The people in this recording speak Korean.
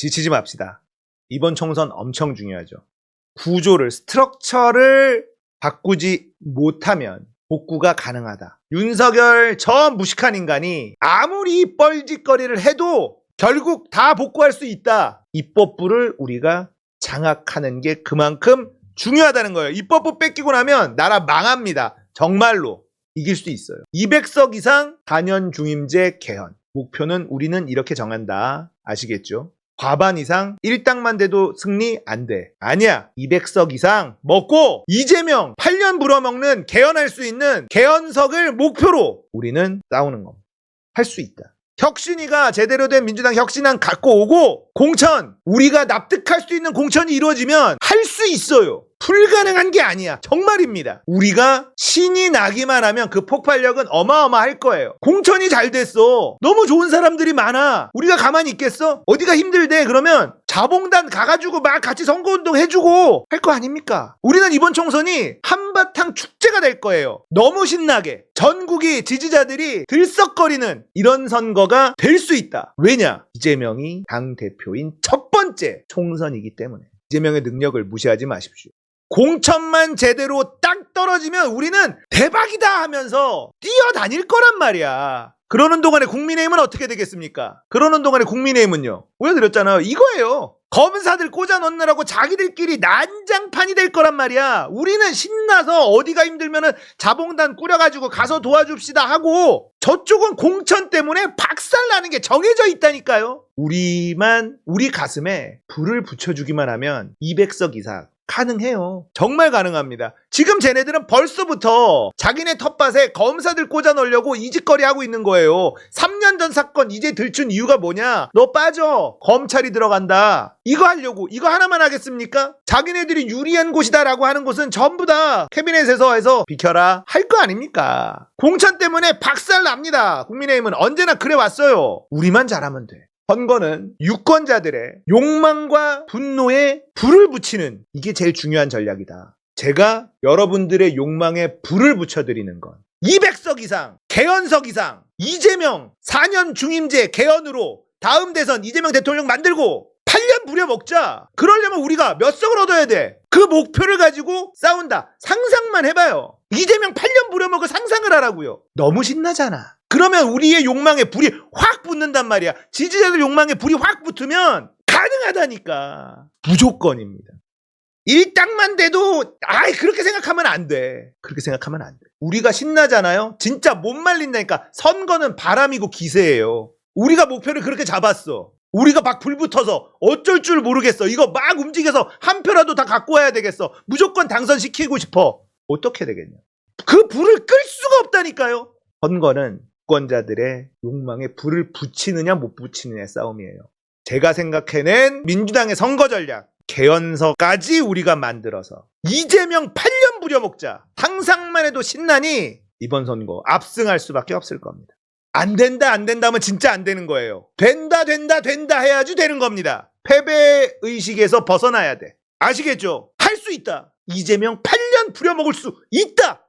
지치지 맙시다. 이번 총선 엄청 중요하죠. 구조를, 스트럭처를 바꾸지 못하면 복구가 가능하다. 윤석열 저 무식한 인간이 아무리 뻘짓거리를 해도 결국 다 복구할 수 있다. 입법부를 우리가 장악하는 게 그만큼 중요하다는 거예요. 입법부 뺏기고 나면 나라 망합니다. 정말로 이길 수 있어요. 200석 이상 단연 중임제 개헌. 목표는 우리는 이렇게 정한다. 아시겠죠? 과반 이상 1당만 돼도 승리 안 돼. 아니야. 200석 이상 먹고 이재명 8년 불어먹는 개헌할 수 있는 개헌석을 목표로 우리는 싸우는 겁니다. 할 수 있다. 혁신이가 제대로 된 민주당 혁신안 갖고 오고 공천 우리가 납득할 수 있는 공천이 이루어지면 할 수 있어요. 불가능한 게 아니야. 정말입니다. 우리가 신이 나기만 하면 그 폭발력은 어마어마할 거예요. 공천이 잘 됐어. 너무 좋은 사람들이 많아. 우리가 가만히 있겠어? 어디가 힘들대? 그러면 자봉단 가가지고 막 같이 선거운동 해주고 할 거 아닙니까? 우리는 이번 총선이 한바탕 축제가 될 거예요. 너무 신나게 전국이 지지자들이 들썩거리는 이런 선거가 될 수 있다. 왜냐? 이재명이 당 대표인 첫 번째 총선이기 때문에 이재명의 능력을 무시하지 마십시오. 공천만 제대로 딱 떨어지면 우리는 대박이다 하면서 뛰어다닐 거란 말이야. 그러는 동안에 국민의힘은 어떻게 되겠습니까? 그러는 동안에 국민의힘은요. 보여드렸잖아요. 이거예요. 검사들 꽂아 넣느라고 자기들끼리 난장판이 될 거란 말이야. 우리는 신나서 어디가 힘들면은 자봉단 꾸려가지고 가서 도와줍시다 하고 저쪽은 공천 때문에 박살나는 게 정해져 있다니까요. 우리만 우리 가슴에 불을 붙여주기만 하면 200석 이상 가능해요. 정말 가능합니다. 지금 쟤네들은 벌써부터 자기네 텃밭에 검사들 꽂아 넣으려고 이짓거리 하고 있는 거예요. 3년 전 사건 이제 들춘 이유가 뭐냐? 너 빠져. 검찰이 들어간다. 이거 하려고. 이거 하나만 하겠습니까? 자기네들이 유리한 곳이다라고 하는 곳은 전부 다 캐비넷에서 해서 비켜라. 할 거 아닙니까? 공천 때문에 박살 납니다. 국민의힘은 언제나 그래 왔어요. 우리만 잘하면 돼. 선거는 유권자들의 욕망과 분노에 불을 붙이는 이게 제일 중요한 전략이다. 제가 여러분들의 욕망에 불을 붙여드리는 건 200석 이상, 개헌석 이상, 이재명 4년 중임제 개헌으로 다음 대선 이재명 대통령 만들고 8년 부려먹자. 그러려면 우리가 몇 석을 얻어야 돼? 그 목표를 가지고 싸운다. 상상만 해봐요. 이재명 8년 부려먹을 상상을 하라고요. 너무 신나잖아. 그러면 우리의 욕망에 불이 확 붙는단 말이야. 지지자들 욕망에 불이 확 붙으면 가능하다니까. 무조건입니다. 일당만 돼도 아이 그렇게 생각하면 안 돼. 그렇게 생각하면 안 돼. 우리가 신나잖아요. 진짜 못 말린다니까. 선거는 바람이고 기세예요. 우리가 목표를 그렇게 잡았어. 우리가 막 불붙어서 어쩔 줄 모르겠어. 이거 막 움직여서 한 표라도 다 갖고 와야 되겠어. 무조건 당선시키고 싶어. 어떻게 되겠냐. 그 불을 끌 수가 없다니까요. 선거는 유권자들의 욕망에 불을 붙이느냐 못 붙이느냐의 싸움이에요. 제가 생각해낸 민주당의 선거 전략. 개헌서까지 우리가 만들어서 이재명 8년 부려먹자. 상상만 해도 신나니 이번 선거 압승할 수밖에 없을 겁니다. 안 된다 안 된다 하면 진짜 안 되는 거예요. 된다 된다 된다 해야지 되는 겁니다. 패배 의식에서 벗어나야 돼. 아시겠죠? 할 수 있다. 이재명 8년 부려먹을 수 있다.